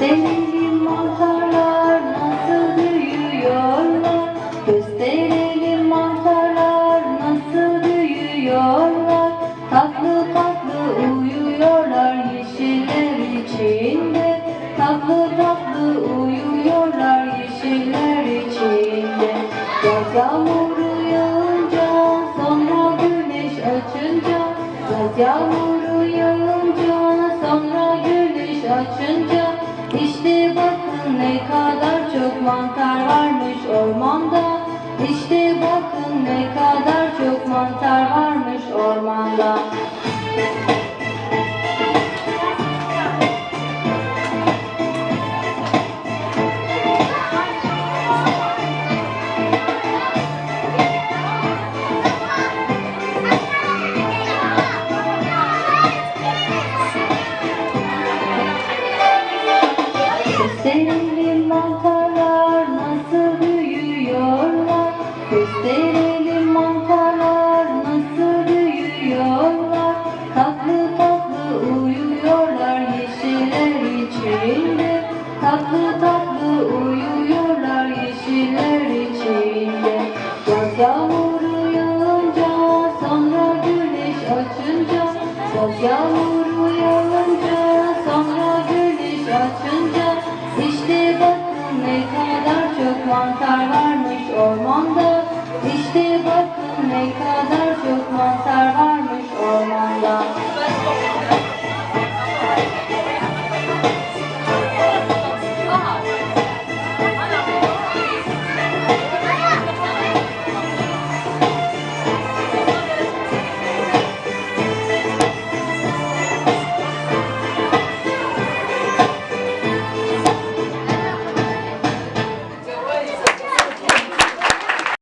Gösterelim mantarlar nasıl büyüyorlar. Gösterelim mantarlar nasıl büyüyorlar. Tatlı tatlı uyuyorlar yeşiller içinde. Tatlı tatlı uyuyorlar yeşiller içinde. Yaz yağmuru yağınca sonra güneş açınca. Yaz yağmuru yağınca sonra güneş açınca ne kadar çok mantar varmış ormanda. İşte bakın ne kadar çok mantar varmış ormanda. Gösterelim Yağmuru yağınca sonra güneş açınca işte bakın ne kadar çok mantar varmış ormanda.